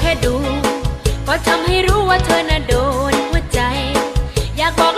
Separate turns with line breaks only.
แค่ดู ก็ทำให้รู้ว่าเธอน่ะโดนหัวใจ อยากบอก